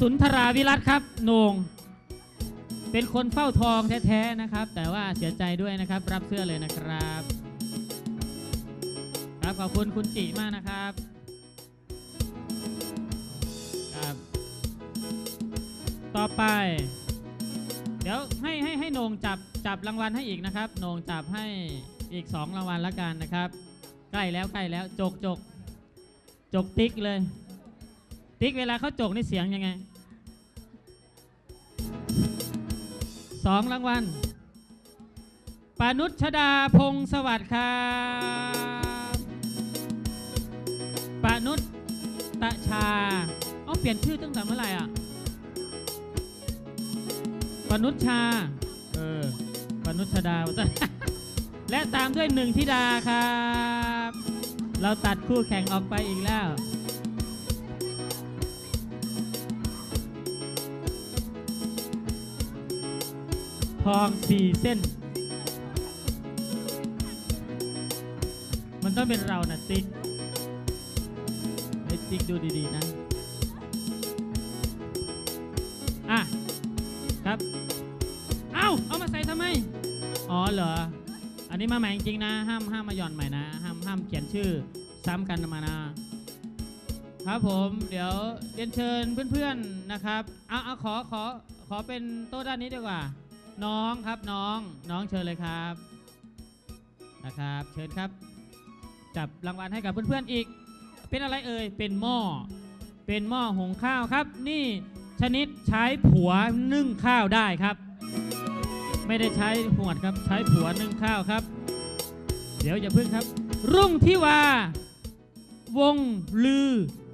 สุนทราวิรัตครับโหนงเป็นคนเฝ้าทองแท้ๆนะครับ แต่ว่าเสียใจด้วยนะครับ รับเสื้อเลยนะครับ ครับขอบคุณคุณจิมากนะครับครับ ต่อไป เดี๋ยวให้ให้ให้โหนงจับจับรางวัลให้อีกนะครับโหนงจับให้อีกสองรางวัลละกันนะครับ ใกล้แล้วใกล้แล้วจกจกจกติ๊กเลย ติ๊กเวลาเขาจกนี่เสียงยังไงสองรางวัลปานุชดาพงศ์สวัสดิ์ครับปานุชตะชาเอาเปลี่ยนชื่อตั้งแต่เมื่อไหร่อะปานุชชา เออปานุชดา และตามด้วยหนึ่งธิดาครับ เราตัดคู่แข่งออกไปอีกแล้ว องสี่เส้น มันต้องเป็นเรานะติ๊กไอ้ติ๊กดูดีๆนะ อะ ครับ เอ้า เอามาใส่ทำไม อ๋อเหรอ อันนี้มาใหม่จริงๆนะ ห้ามห้ามมาหย่อนใหม่นะ ห้ามห้ามเขียนชื่อซ้ำกันมานะครับผมเดี๋ยวเรียนเชิญเพื่อนๆนะครับเอาเอาขอขอขอเป็นโต๊ะด้านนี้ดีกว่า น้องครับน้องน้องเชิญเลยครับนะครับ เชิญครับ จับรางวัลให้กับเพื่อนๆอีก เป็นอะไรเอ่ยเป็นหม้อเป็นหม้อหุงข้าวครับ นี่ชนิดใช้ผัวนึ่งข้าวได้ครับ ไม่ได้ใช้หวดครับใช้ผัวนึ่งข้าวครับ เดี๋ยวอย่าพึ่งครับ รุ่งที่วา วงลือ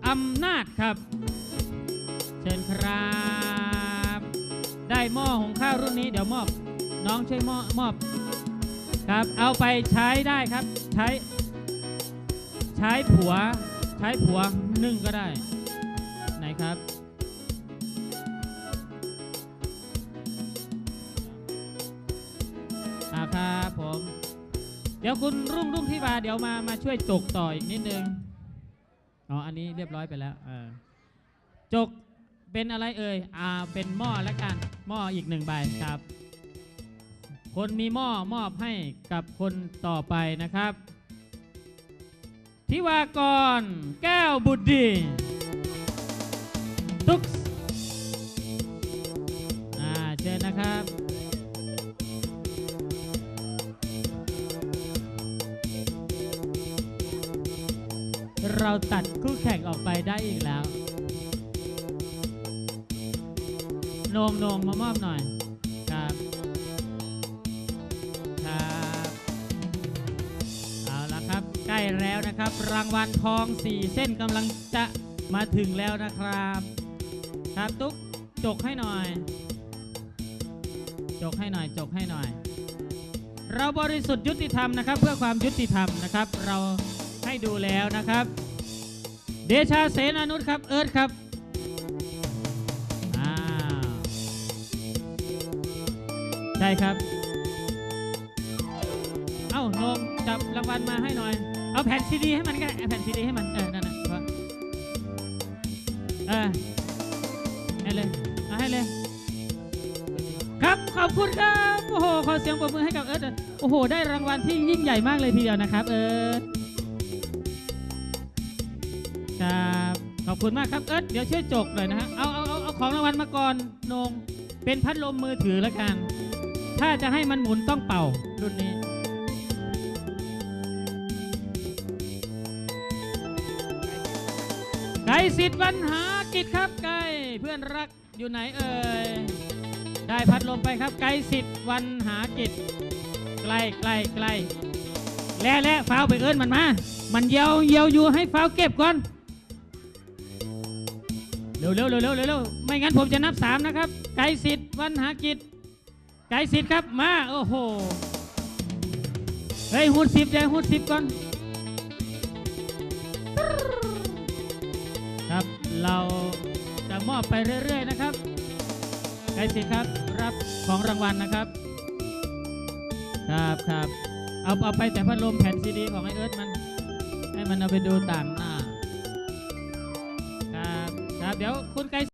อำนาจครับ เชิญครับ หม้อหุงข้าวรุ่นนี้เดี๋ยวมอบ น้องช่วยมอบมอบครับ เอาไปใช้ได้ครับ ใช้ ใช้ผัว ใช้ผัวนึ่งก็ได้ ไหนครับ อ่าครับผม เดี๋ยวคุณรุ่งรุ่งที่วาเดี๋ยวมามาช่วยจกต่ออีกนิดนึง อ๋อ อันนี้เรียบร้อยไปแล้วจก เป็นอะไรเอ่ย อ่า เป็นหม้อล้วกัน หม้ออีกหนึ่งใบครับ คนมีหม้อมอบให้กับคนต่อไปนะครับ ทิวากร แก้วบุตรดี ตุ๊กส์อ่า เชิญนะครับเราตัดคู่แข่งออกไปได้อีกแล้ว นงนงมามอบหน่อย ครับ ครับ เอาละครับ ใกล้แล้วนะครับ รางวัลทองสี่เส้นกำลังจะมาถึงแล้วนะครับ ครับตุ๊กจกให้หน่อย จกให้หน่อย จกให้หน่อย เราบริสุทธิ์ยุติธรรมนะครับ เพื่อความยุติธรรมนะครับ เราให้ดูแล้วนะครับ เดชาเสนานุชครับ เอิร์ธครับ ช่ครับ เอ้าโนงจับรางวัลมาให้หน่อย เอาแผ่นซีดีให้มันก็ได้เอาแผ่นซีดีให้มัน เออ นั่นน่ะพอเออให้เลยเอาให้เลย ครับ ขอบคุณครับ โอ้โห ขอเสียงปรบมือให้กับเอิร์ธโอ้โห ได้รางวัลที่ยิ่งใหญ่มากเลยทีเดียวนะครับ เอิร์ธครับขอบคุณมากครับ เอิร์ธเดี๋ยวช่วยจกหน่อยนะฮะ เอาเอาเอาเอาของรางวัลมาก่อนนง เป็นพัดลมมือถือแล้วกัน ถ้าจะให้มันหมุนต้องเป่ารุ่นนี้ ไก่สิทธิ์วันหากิจครับไก่เพื่อนรักอยู่ไหนเอ่ย ได้พัดลมไปครับ ไก่สิทธิ์วันหากิจใกล้ใกล้ใกล้แล่แล่ฟ้าวไปเอิ้นมันมา มันเยียวเยียวอยู่ให้ฟ้าวเก็บก่อนเร็วเร็วเร็วเร็วเร็วเร็วไม่งั้นผมจะนับสามนะครับ ไก่สิทธิ์วันหากิจ ไก่สิทธิ์ครับมาโอ้โหเฮ้ยหุดสิบเดี๋ยหุดสิบก่อน ครับเราจะมอบไปเรื่อย ๆ นะครับไกสิทธิ์ครับรับของรางวัลนะครับครับครับเอาเอาไปแต่พัดลมแผ่นซีดีของไอเอิร์ธมัน ให้มันเอาไปดูต่างหน้าครับครับเดี๋ยวคุณไก